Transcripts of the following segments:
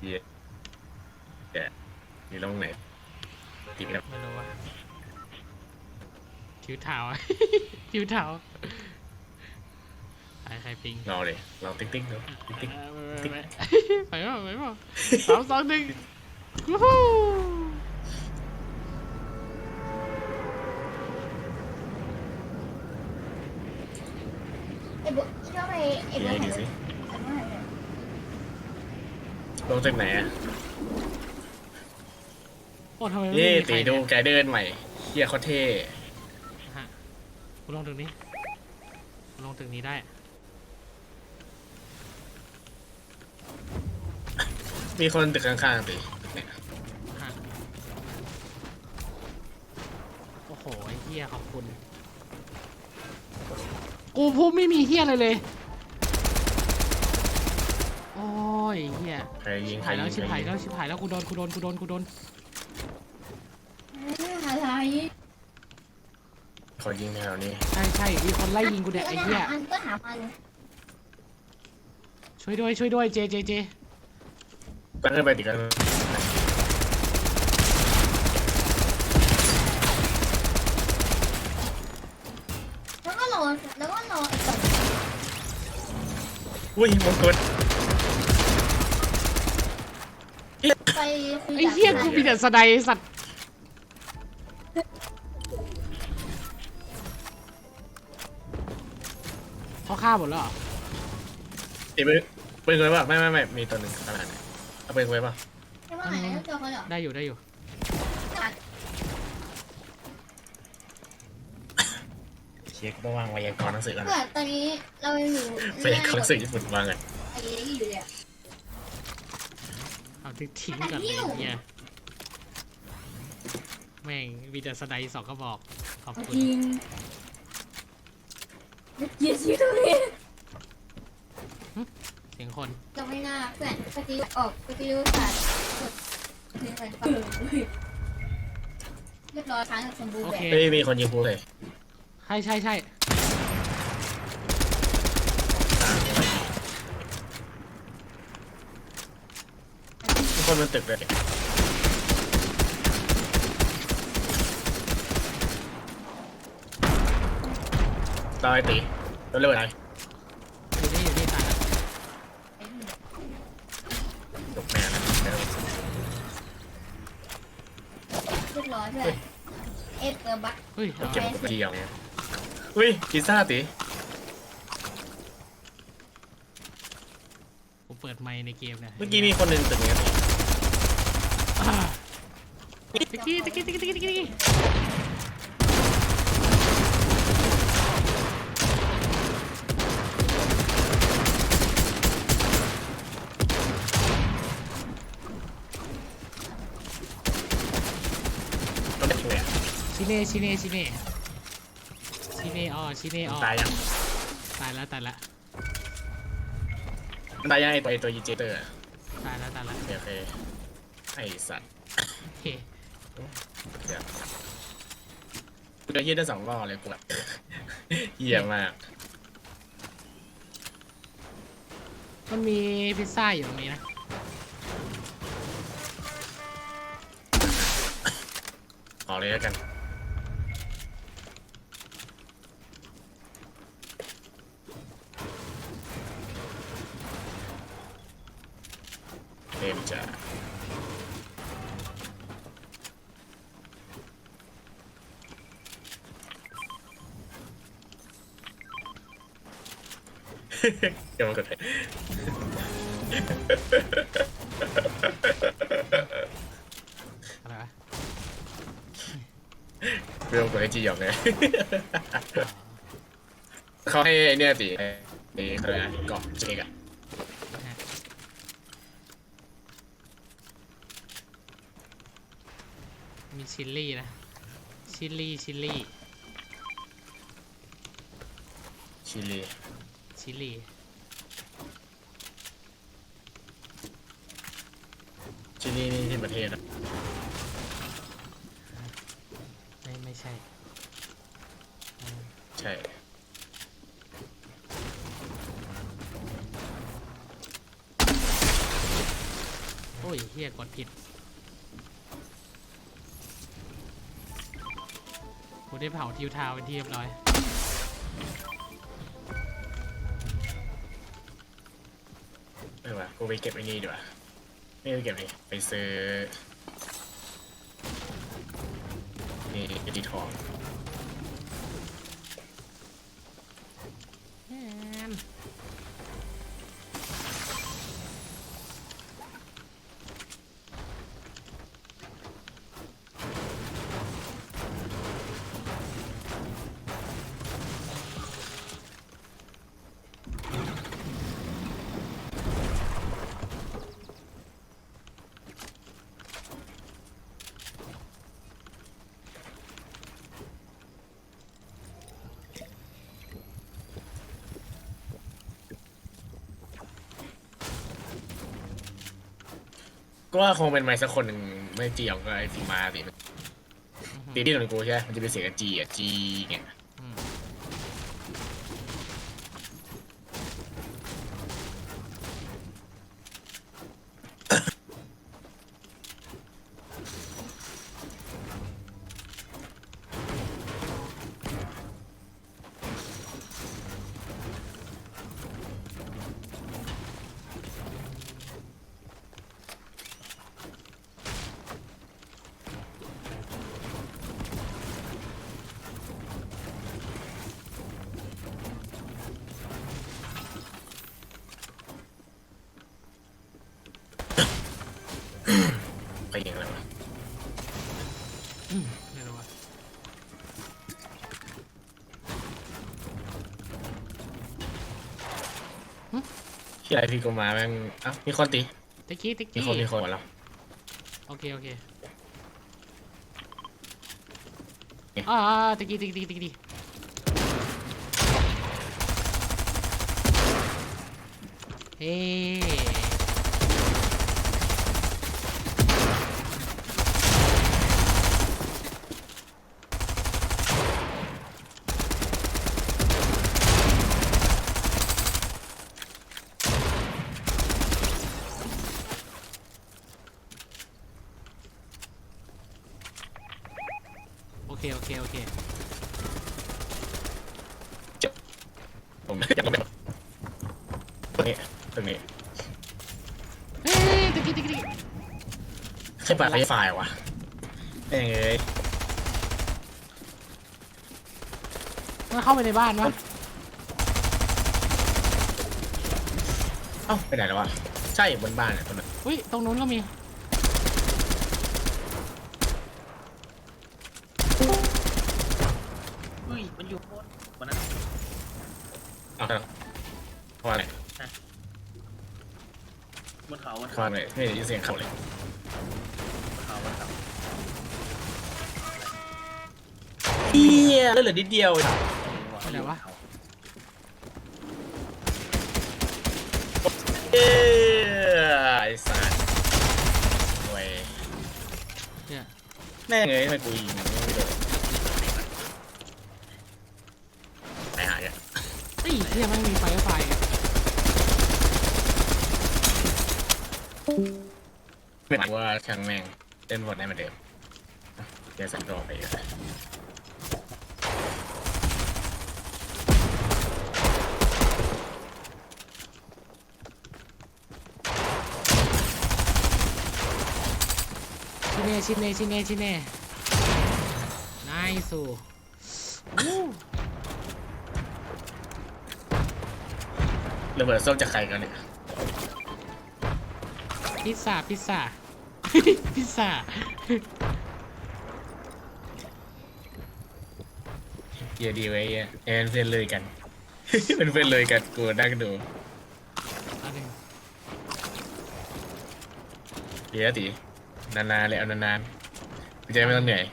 เหี้ยแกอยู่ตรงไหนติดกับไม่รู้ว่าทิวเท้า ทิวเท้าใครใครปิงรอเลยลองติ๊กติ๊กดูติ๊กติ๊กเออไม่ไม่ไม่ไปเปล่าไปเปล่าสามสองหนึ่งวู้ฮู้ ไอ้บุ๊ชอบไปไอ้ เดี๋ บุ๊ ยว ช ดูสิ ไอ้บุ๊ช ลงจากไหนอะโอ้ทำไมไม่เย่มีใครตีดูเนี่ยแกเดินใหม่เฮียเขาเท่ฮะกูลงถึงนี้กูลงถึงนี้ได้ มีคนตึกข้างๆตีเนี่ยฮะโอ้โหไอ้เฮียขอบคุณ กูพูดไม่มีเฮียอะไรเลย โอ้ ยเฮียใครยิงใครหายยิแล้วงชิบใครหายยิงแล้วชิบหายแล้วกูโดนกูโดนกูโดนกูโดนอะไรขอยิงแถวนี้ใช่ใช่มีคนไล่ยิงกูเนี่ยไอ้เหี้ยอันก็ถามอันช่วยด้วยช่วยด้วยเจเจเจตั้งขึ้นไปติดกันแล้วก็รอแล้วก็รอไอ้ต่ออุ้ยมงกฎ ไปคุยไอ้เหี้ยกูมีแต่สไนด์ไอ้สัตว์เขาฆ่าหมดแล้วเหรอตีปืนปืนไว้ป่ะไม่ไม่ไม่มีตัวหนึ่งขนาดไหนเอาปืนไว้ป่ะใช่ว่าไหนนะเจอเขาเหรอได้อยู่ได้อยู่ เช็คต้องวางไวยากรณ์หนังสือกันเพื่อตอนนี้เรายังอยู่ไวยากรณ์หนังสือญี่ปุ่นวางกันไอ้นี่อยู่เลยเอา ทิ้งทิ้งก่อนเลยไอ้เหี้ยแม่งมีแต่สไนด์สองกระบอก ขอบคุณจริงเกียร์ชิวเลยเสียงคนจะไม่น่าเพื่อนสกิลออกสกิลขาดกดเรียบร้อยค้างสมบูรโอณ์แบเคบเฮ้ยมีคนยิงกูเลย ใช่ใช่ใช่ คนมันตึกเลยตายตีเร็วๆหน่อยอยู่นี่อยู่นี่ตายแล้วจบแม่นะเรียบร้อยเพื่อนเอฟเออบักเฮ้ยเอาเก็บกับเดียวเนี่ยอุ้ยพิซซ่าตีผมเปิดไมค์ในเกมเนี่ยเมื่อกี้มีคนหนึ่งตึกเนี้ยตี อ่าตะกี้ตะกี้ตะกี้ตะกี้ตะกี้ตัวเล็กเลยอะชิเน่ชิเน่ชิเน่ชิเน่อ๋อชิเน่อ๋อตายยังตายแล้วตายแล้วมันตายยังไอตัวไอตัวยีเจเตอร์อะตายแล้วตายแล้วโอเคโอเคไอสัตว์โอเคเดี๋ยวกูจะยืดได้สองรอบเลยกูแบบเหี้ยมาก มันมีพิซซ่าอยู่ตรงนี้นะขอเลยแล้วกันเต็มจ้ะ เดี๋ยวมันกดไปอะไรวะเรื่องกดไอจีหยอกไงเขาให้ไอ้เนี่ยตีไอ้เขาเรียกอะไรนะเกาะเจ๊กอะนะฮะมีชิลลี่นะ ชิลลี่ ชิลลี่ ชิลี ชิลลี่ชิลีนี่ที่ประเทศอะไม่ไม่ใช่อืมใช่อ้ยเฮียกดผิดกูได้เผาทิวทาวน์เป็นที่เรียบร้อย ออวะกูไปเก็บไอ้นี่ดีกว่าไม่ไปเก็บเลยไปซื้อนี่ดีทอง ก็ว่าคงเป็นไม้สักคนหนึ่งไม่จีของก็ไอ้ฟีมาสิตีที่ตรงกูใช่ไหมมันจะเป็นเสียงจีอะจีเงี้ย ที่ไรพี่กูมาแม่งเอ้ามีคนตีตะกี้ตะมีกี้คนมีคนหมดแล้ว โอเคโอเคเอ๊ะอ่าตะกี้ตะกี้ตะกี้ตะกี้เฮ้ เคโอเคโอเคผมอยากลงไปตรงนี้ตรงนี้เฮ้ยตะกี้ตะกี้ตะกี้ใช่ปะใช้ไฟล์วะแม่งเอ้ยมันเข้าไปในบ้านวะเอ้าไปไหนแล้ววะใช่บนบ้านเนี่ยตรงนั้นอุ้ยตรงนู้นก็มี เฮ้ย มันอยู่โคตรวันนั้น เอาทางเพราะอะไร บนเขาบนเพเขาราะอะไรไม่ได้ยินเสียงเขาเลยบนเขาบนเขาเฮียเหลือนิดเดียวอะไรวะ เอ้ยไอ้สัสโว้ยเนี่ย แม่งเอ้ยทำไมกูยิงมันไม่โดนไปหาเนี่ย ไอ้เหี้ยมันมีไฟไฟอะ ไม่รู้ ว่าช่างแม่งเล่นบทได้เหมือนเดิมเดี๋ยวสั่งรอไปอีกแล้วชิเน่ชิเน่ชิเน่ชิเน่นายสูอู้ระเบิดส้มจากใครกันเนี่ย พิซซ่าพิซซ่า พิซซ่าเฮียดีไว้เฮียเอ็นเพื่อนเลยกัน เป็นเพื่อนเลยกันกูนั่งดูอันหนึ่งเดี๋ยวตีนานๆเลยเอานานๆกูจะได้ไม่ต้องเหนื่อย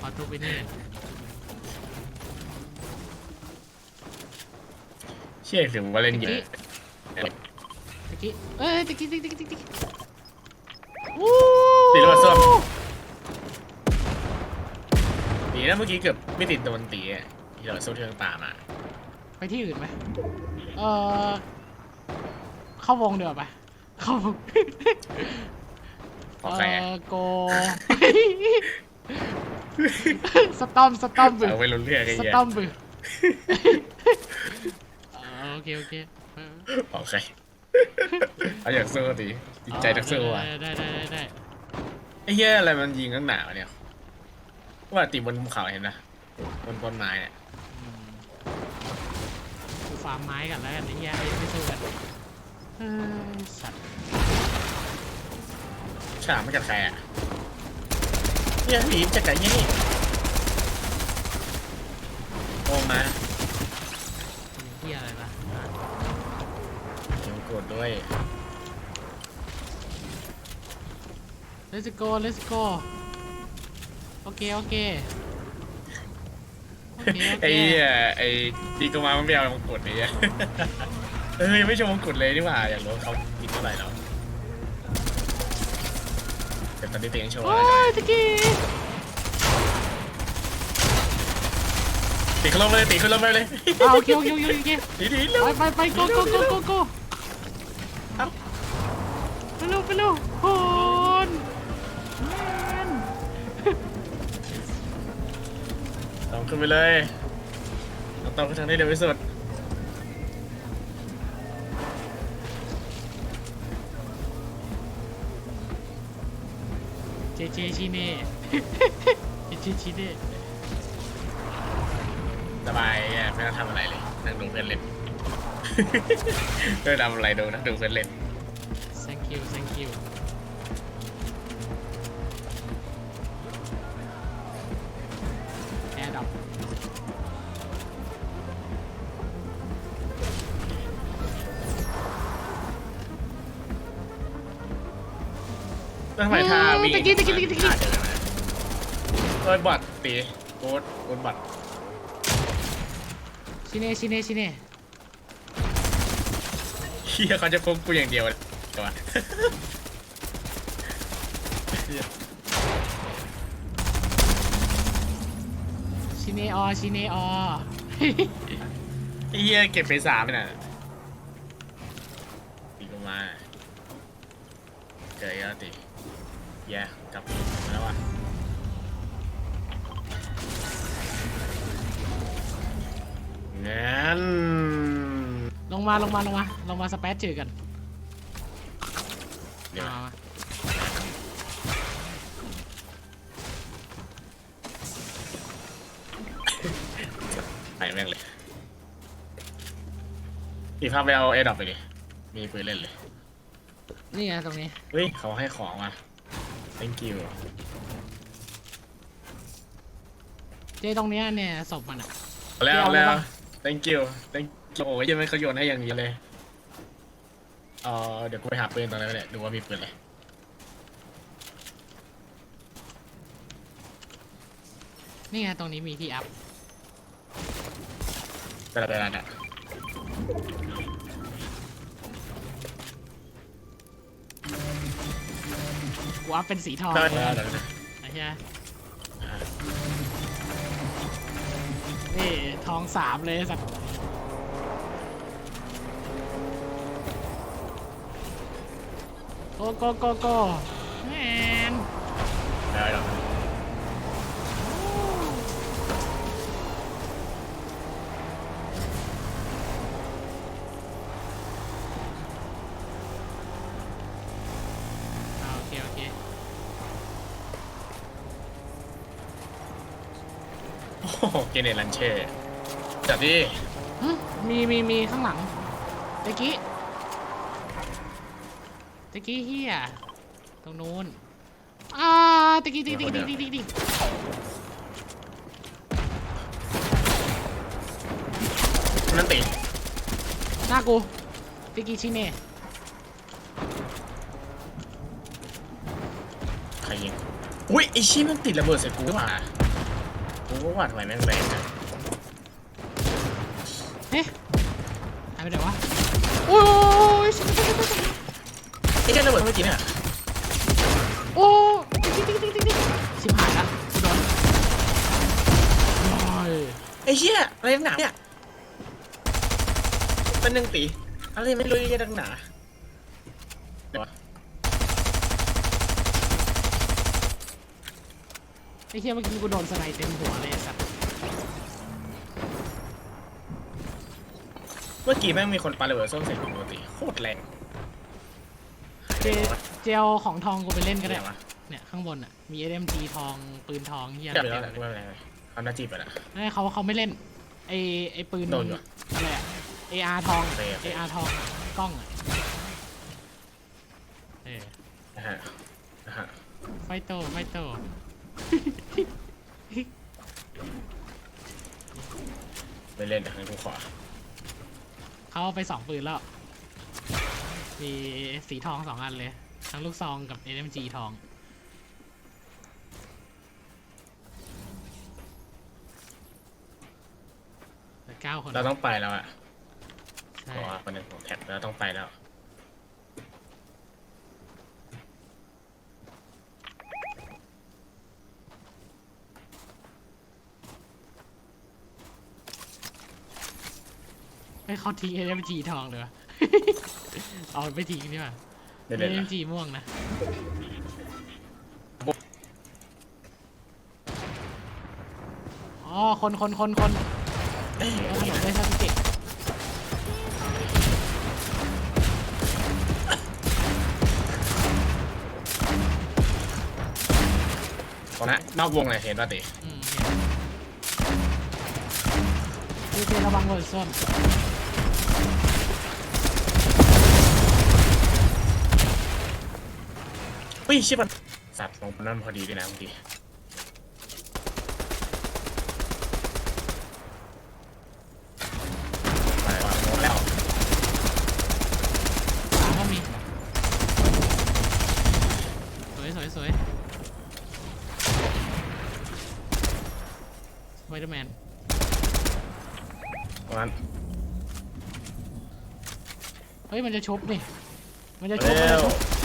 ขอตัวไปนี่เชื่อถือว่าเล่นเยอะตะกี้เอ้ยตะกี้ตะกี้ตะกี้ตะกี้อู้ ตีระเบิดส้มตีนะเมื่อกี้เกือบไม่ติดโดนตีอะที่เราสู้เทืองตามอะไปที่อื่นไหมเออเข้าวงเดี๋ยวาไปเข้าของใครอะเออโกสตอมสตอมบึเอาไปลุ้นเรื่องไอ้สเหี้ยตอมบึเออโอเคโอเคเออของใคร เอาอยากสู้ดิจิตใจนักสู้อะได้ได้ได้ได้ไอ้เหี้ยอะไรมันยิงข้างหนาวะเนี่ยว่าตีบนภูเขาเห็นนะบนต้นไม้เนี่ยอืมกูฟาร์มไม้กันแล้วกันไอ้เหี้ยไอ้ไม่สู้กันเออสัตว์ฉลามไม่กัดใครอะเหี้ยหนีจากไหนเนี่ยนี่โอ้มามีเหี้ยอะไรล่ะอะยังโกรธด้วย let's go let's go โอเคโอเคโอเคโอไอ้เคเหี้ยไอ้ดีก็มามันไม่เอามงกุฎไอ้เหี้ยเออยังไม่โชว์มงกุฎเลยนี่หว่าอยากรู้ว่าเขาคิดเท่าไหร่แล้วแต่ตอนนี้เตียงโชว์โอ้อะไรยตะกี้ตีขึ้นลงเลยตีขึ้นลงไปเลยอ่าโอเคโอเคโอเคโอเคดีดีเร็วไปไปไป go go go go go เอ้าไปเร็วไปเร็วโคน ต้องขึ้นไปเลยต้องต้องขึ้นทางนี้เร็วที่สุดเจเจชิเน่ เจเจชิเน่สบายอะไม่ต้องทำอะไรเลยนั่งดูเพื่อนเล่น ไม่ต้องทำอะไรดูนะดูเพื่อนเล่น thank you thank you แล้วทำไมท่าวิ่งตะกี้ตะกี้ตะกี้ตะกี้ท่าเดินมาโดยบอดตีโค้ดโค้ดบอดชิเน่ชิเน่ชิเน่เฮียเขาจะพกกูอย่างเดียวเลยตัวะชิเน่ออชิเน่ออไอ้เฮียเก็บไปสามน่ะตีกูมาเจอแล้วตี แย่กลับมาแล้วอะงั้นลงมาลงมาลงมาลงมาสเปซจือกันเดี๋ยวมามาไปแม่งเลยอีกภาพไปเอาเอดอปไปดิมีปืนเล่นเลย นี่ไงตรงนี้ เฮ้ย เขาให้ของว่ะ thank you เจตรงเนี้ยเนี่ยศพมันอะ เอาแล้วเอาเอาเลยแล้วปะ thank you thank you โอ้ยยังไม่เขาโยนให้อย่างนี้เลยเออเดี๋ยวกูไปหาปืนตรงนั้นเลยดูว่ามีปืนอะไรนี่ไงตรงนี้มีที่อัพ แต่ละแต่ละน่ะ กูอัพเป็นสีทองได้เลยแล้วเดี๋ยวนะไอ้เหี้ยอ่านี่ทองสามเลยสัตว์โกโกโกโกแมนได้แล้ว โอ้โหเกเนลันเช่จับดิหึมีมีมีข้างหลังตะกี้ตะกี้เฮียตรงนู้นอ่าตะกี้ตะกี้ตะกี้ตะกี้ตะกี้นั่นตีหน้ากูตะกี้ชิเน่ใครยิงอุ้ยไอชี้มันติดระเบิดใส่กูว่ะ กูก็ว่าทำไมแม่งแรงจังเฮ้หายไปไหนวะ โอ้ยชิบชิบชิบชิบไอ้แค่ระเบิดเมื่อกี้เนี่ยโอ้ติ๊กติ๊กติ๊กติ๊กติ๊กชิบหายละกูโดนโอ้ยไอ้เชี่ยอะไรนักหนาเนี่ยเป็นหนึ่งตีอะไรไม่รู้เยอะนักหนา ไอ้ เหี้ยเมื่อกี้กูโดนสไนเต็มหัวเลยไอ้สัตว์เมื่อกี้แม่งมีคนปาระเบิดส้มใส่กูปกติโคตรแรงเจเจลของทองกูไปเล่นก็ได้เดี๋ยววะเนี่ยข้างบนอะมี SMG ทองปืนทองเหี้ยเดี๋ยวอะไรแล้วเต็มแหละเลยไม่เป็นไรเขาหน้าจีบไปละไม่เขาเขาไม่เล่นไอไอปืนโดนอยู่ อะไรอะ AR ทอง โอเคโอเค AR ทองกล้องอะเออนะฮะนะฮะไฟโตไฟโต ไม่เล่นเดี๋ยวให้กูขอเขาเอาไปสองปืนแล้ว มีสีทองสองอันเลย ทั้งลูกซองกับ SMG ทองเหลือเก้าคนเราต้องไปแล้วอะใช่บอกว่าคนหนึงของแท็บเราต้องไปแล้ว ไม่เขาทิ้ง SMG ทองเลยวะเอาไปทิ้งดีกว่าเดี๋ยวเดี๋ยว SMG ม่วงนะอ๋อคนคนคนคนเอ้ยเอาถนนได้ซาสึเกะตรงนั้นนอกวงเลยเห็นป่ะติอืมเห็นเจเจระวังโดนส้น อุ้ยชิบมันสัตว์ลงนั่นพอดีด้วยนะเมื่อกี้ไปว่ะหมดแล้วขวาก็มีสวยสวยสวยสไปเดอร์แมนตรงนั้นเฮ้ยมันจะชุบนี่มันจะชุบเร็มันจะวชุบ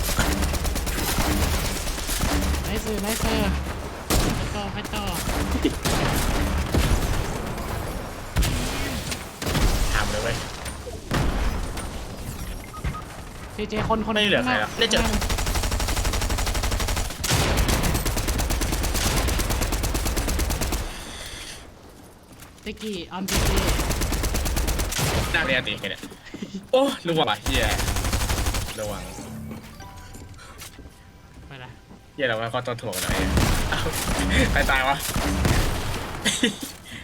ไนซ์ซื้อไนซ์ซื้อไปต่อไปต่อทำเลยเว้ย เจเจคนคนไม่เหลือใครแล้วได้เจอข้างหน้าติกกี้ออนติกกี้หน้าเรียติเนี่ยโอ้ระวังว่ะเฮียระวังไปละ เฮียเราว่าก็ต้องถ่วงหน่อยอ้าวใครตายวะ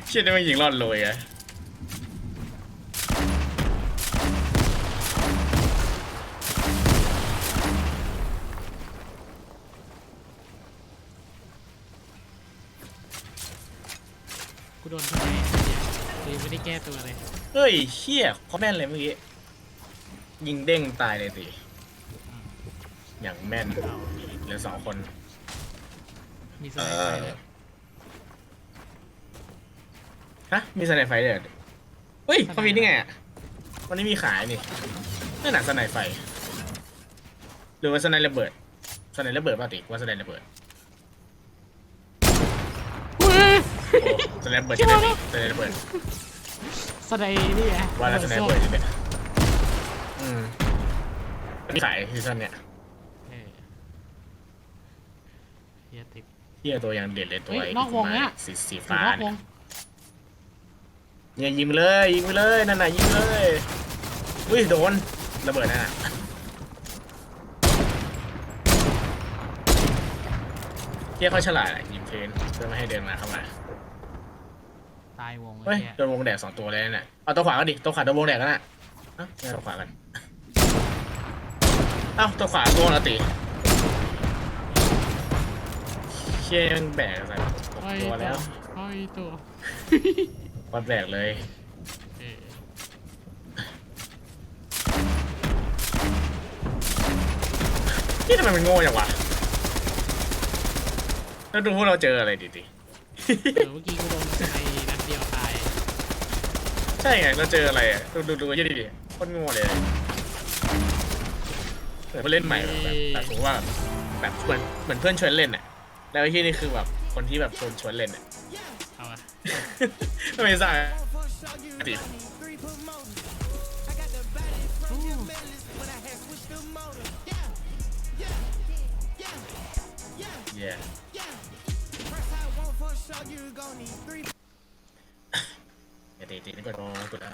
เชี่ยได้มายิงรอดเลยอะกูโดนทำไมกูยังไม่ได้แก้ตัวเลยเฮ้ยเชี่ยเขาแม่นเลยเมื่อกี้ ยิงเด้งตายเลยติอย่างแม่น เหลือสองคนมีสไนเปอร์เลยฮะมีสไนไฟเด้อเฮ้ยเขามีนี่ไงอะวันนี้มีขายนี่นั่นหนักสไนไฟหรือว่าสไนระเบิดสไนระเบิดป่ะติว่าสไนระเบิดเว้ยโอ้สไนระเบิดจะได้ติสไนระเบิดสไนนี่ไงว่าแล้วสไนระเบิดจะได้อืมมีขายซีซั่นเนี่ย เออเฮียติด เที่ยตัวอย่างเด็ดเลยตัวเฮ้ยไอ้นอกวงเนี่ย สีสีถือฟ้านอกวเนี่ยงเนี่ยยิงไปเลยยิงไปเลยนั่นน่ะยิงไปเลยอุ้ยโดนระเบิดนั่นน่ะเที่ยเขาฉลาดอะยิงเพลนเพื่อไม่ให้เดินมาเข้ามาตายวงเฮ้ยเฮียโดนวงแดกสองตัวเลยนั่นน่ะเอาตัวขวาก็ดิตัวขวาโดนวงแดกกันน่ะเอ้าไม่เอาตัวขวากันเอ้าตัวขวาโดนแล้วติ เชี่ยมันแบกอะไรตกเฮ้ยตัวแล้วเฮ้ยตัววัดแบกเลยเออนี่ทำไมมันโง่อย่างวะแล้วดูพวกเราเจออะไรดิดิเออเมื่อกี้กูโดนสไนนัดเดียวตายใช่ไงเราเจออะไรอะดูดูดูยี่ดิดิโคตรโง่เลยเหมือนเพื่อนเล่นใหม่แบบแบบแบบผมว่าแบบเหมือนเหมือนเพื่อนชวนเล่นอะ แล้วที่นี่คือแบบคนที่แบบชวนชวนเล่นอะ เอาอะไม่ใช่ติดเย้เดี๋ยวตีนี่กดโอ้กดแล้ว